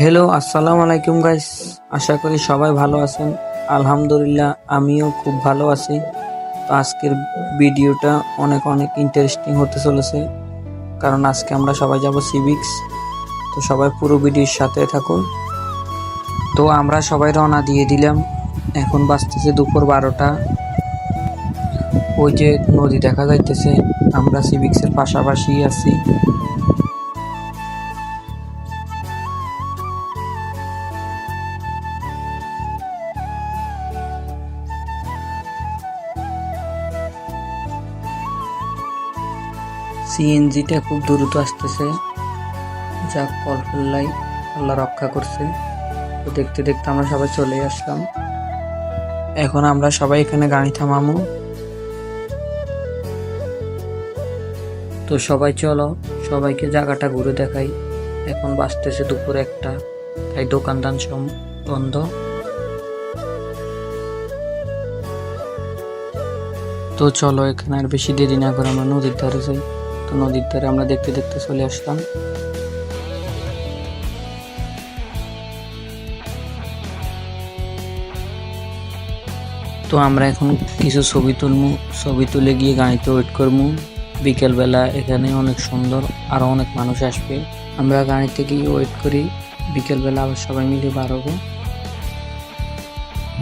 Hello আসসালামু আলাইকুম guys আশা করি সবাই ভালো আছেন। আলহামদুলিল্লাহ, আমিও খুব ভালো আছি। তো আজকের ভিডিওটা অনেক অনেক ইন্টারেস্টিং হতে চলেছে। কারণ আজকে আমরা সবাই যাব সিভিক্স তো সবাই পুরো ভিডিওর সাথে থাকুন। তো আমরা সবাই রওনা দিয়ে দিলাম। এখন বাজতেছে দুপুর বারোটা। ওই যে নদী দেখা যাইতেছে। আমরা সিভিক্সের পাশাপাশি আছি। সিএনজিটা খুব দ্রুত আসতেছে। যা কল ফেললাই আল্লাহ রক্ষা করছে। তো দেখতে দেখতে আমরা সবাই চলে আসলাম। এখন আমরা সবাই এখানে গাড়ি থামামু। তো সবাই চলো, সবাইকে জায়গাটা ঘুরে দেখাই। এখন বাজতেছে দুপুর একটা, তাই দোকানদান সব বন্ধ। তো চলো, এখানে আর বেশি দেরি না করে আমরা নদীর ধারে যাই। নদীর ধারে আমরা দেখতে দেখতে চলে আসলাম। তো আমরা এখন কিছু ছবি তুলমু, ছবি তুলে গিয়ে গাড়িতে ওয়েট করব বিকেলবেলা এখানে অনেক সুন্দর আরও অনেক মানুষ আসবে। আমরা গাড়িতে গিয়ে ওয়েট করি, বিকেলবেলা আবার সবাই মিলে বার হব।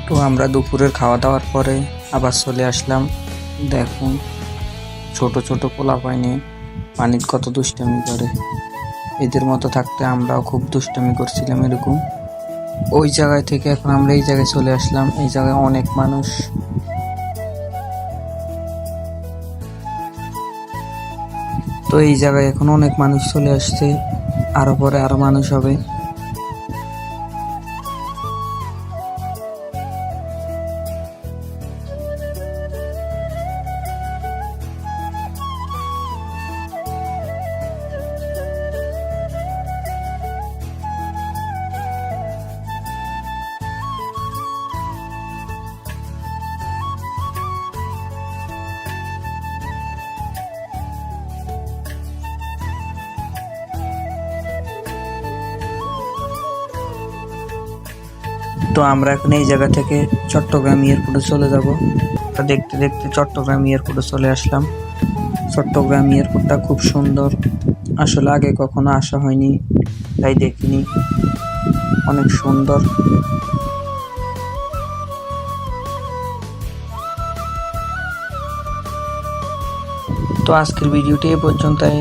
তো আমরা দুপুরের খাওয়া দাওয়ার পরে আবার চলে আসলাম। দেখুন, ছোট ছোট পোলা পাইনে পানির কত দুষ্টামি করে। এদের মতো থাকতে আমরাও খুব দুষ্টামি করছিলাম এরকম। ওই জায়গায় থেকে এখন আমরা এই জায়গায় চলে আসলাম। এই জায়গায় অনেক মানুষ। তো এই জায়গায় এখন অনেক মানুষ চলে আসছে। আরও পরে আরও মানুষ হবে। তো আমরা এখন এই জায়গা থেকে চট্টগ্রাম এয়ারপোর্টে চলে যাব। তা দেখতে দেখতে চট্টগ্রাম এয়ারপোর্টে চলে আসলাম। চট্টগ্রাম এয়ারপোর্টটা খুব সুন্দর। আসলে আগে কখনো আসা হয়নি, তাই দেখিনি। অনেক সুন্দর। তো আজকের ভিডিওটি এ পর্যন্তই।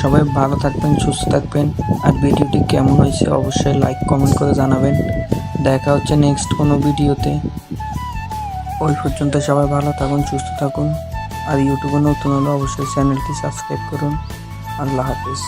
সবাই ভালো থাকবেন, সুস্থ থাকবেন। আর ভিডিওটি কেমন হয়েছে অবশ্যই লাইক কমেন্ট করে জানাবেন। দেখা হচ্ছে নেক্সট কোনো ভিডিওতে ওই পর্যন্ত সবাই ভালো থাকুন, সুস্থ থাকুন। আর ইউটিউবে নতুন হলে অবশ্যই চ্যানেলটি সাবস্ক্রাইব করুন। আল্লাহ হাফিজ।